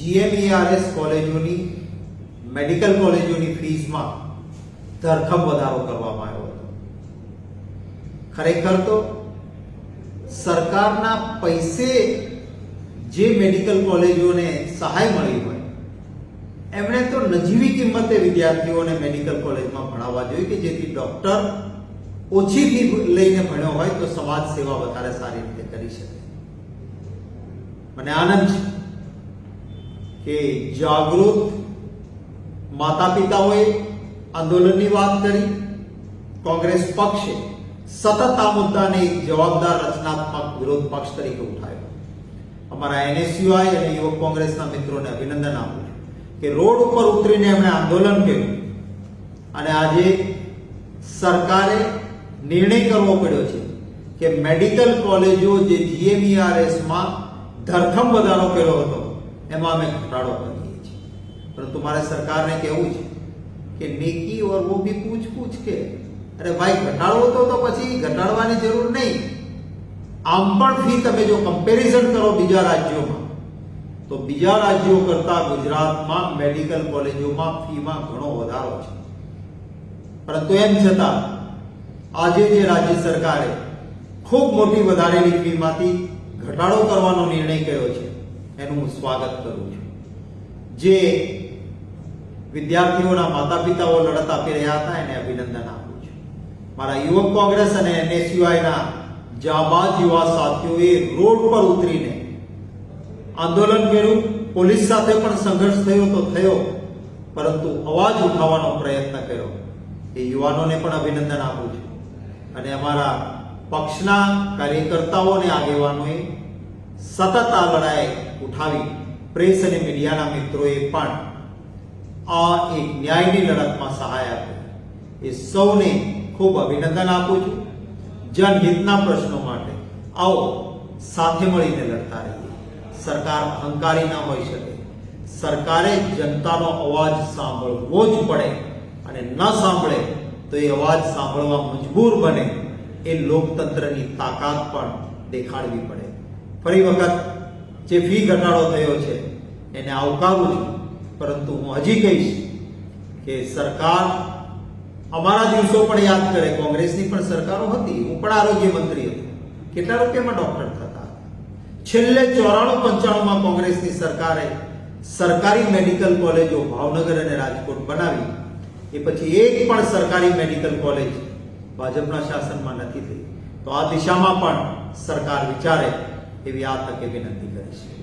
GMERS કોલેજોની, medical કોલેજોની ફીસમાં ધરખમ વધારો કરવામાં આવ્યો હતો. ખરેખર તો સરકારના પૈસે જે મેડિકલ કોલેજોને સહાય મળી હોય, એમણે તો નજીવી કિંમતે વિદ્યાર્થીઓને મેડિકલ કોલેજમાં ભણાવવા જોઈએ કે જેથી ડોક્ટર ઓછી ફી લઈને ભણ્યો હોય તો સમાજ સેવા વધારે સારી રીતે કરી શકે. મને આનંદ છે. કે જાગૃત માતા પિતાઓએ આંદોલનની વાત કરી, કોંગ્રેસ પક્ષે સતત આ મુદ્દાને એક જવાબદાર રચનાત્મક વિરોધ પક્ષ તરીકે ઉઠાવ્યો. અમારા એનએસયુઆઈ અને યુવક કોંગ્રેસના મિત્રોને અભિનંદન આપું કે રોડ ઉપર ઉતરીને એમણે આંદોલન કર્યું અને આજે સરકારે નિર્ણય કરવો પડ્યો છે કે મેડિકલ કોલેજો જે જીએમઈઆરએસમાં ધરખમ વધારો કર્યો હતો એમાં અમે ઘટાડો કરીએ છીએ. પરંતુ મારે સરકારને કહેવું છે કે નેકી ઓર વો ભી પૂછ પૂછ કે, અરે ભાઈ, ઘટાડવો તો તો પછી ઘટાડવાની જરૂર નહીં. આમ પણ ફી તમે જો કમ્પેરિઝન કરો બીજા રાજ્યોમાં, તો બીજા રાજ્યો કરતા ગુજરાતમાં મેડિકલ કોલેજોમાં ફીમાં ઘણો વધારો છે. પરંતુ એમ છતાં, આજે જે રાજ્ય સરકારે ખૂબ મોટી વધારેલી ફીમાંથી ઘટાડો કરવાનો નિર્ણય કર્યો છે એનું હું સ્વાગત કરું છું. જે વિદ્યાર્થીઓના માતા પિતાઓ લડત આપી રહ્યા હતા, એને અભિનંદન આપું છું. મારા યુવક કોંગ્રેસ અને એનએસયુઆઈના જાબાજ યુવા સાથીઓએ રોડ પર ઉતરીને આંદોલન કર્યું. પોલીસ સાથે પણ સંઘર્ષ થયો તો થયો, પરંતુ અવાજ ઉઠાવવાનો પ્રયત્ન કર્યો. એ યુવાનોને પણ અભિનંદન આપું છું. અને અમારા પક્ષના કાર્યકર્તાઓ અને આગેવાનોએ સતત આ ઉઠાવી પ્રેસ અને મીડિયાના મિત્રોએ પણ આ એક ન્યાયની લડતમાં સહાય આપી. એ સૌને ખૂબ અભિનંદન આપું છું. જનહિતના પ્રશ્નો માટે આવો સાથે મળીને લડતા રહીએ. સરકાર અહંકારી ન હોઈ શકે. સરકારે જનતાનો અવાજ સાંભળવો જ પડે અને ન સાંભળે તો એ અવાજ સાંભળવા મજબૂર બને. એ લોકતંત્રની તાકાત પણ દેખાડવી પડે. ફરી વખત જે ફી ઘટાડો થયો છે, એને આવકારું છું. પરંતુ હું હજી કહીશ કે સરકાર અમારા દિવસો પણ યાદ કરે, કોંગ્રેસની પણ સરકારો હતી. હું પણ આરોગ્ય મંત્રી હતો. કેટલા રૂપિયામાં ડોક્ટર થતા છેલ્લે ચોરાણું પંચાણુંમાં કોંગ્રેસની સરકારે સરકારી મેડિકલ કોલેજો ભાવનગર અને રાજકોટ બનાવી. એ પછી એક પણ સરકારી મેડિકલ કોલેજ ભાજપના શાસનમાં નથી થઈ. તો આ દિશામાં પણ સરકાર વિચારે એવી આ તકે વિનંતી કરીશ.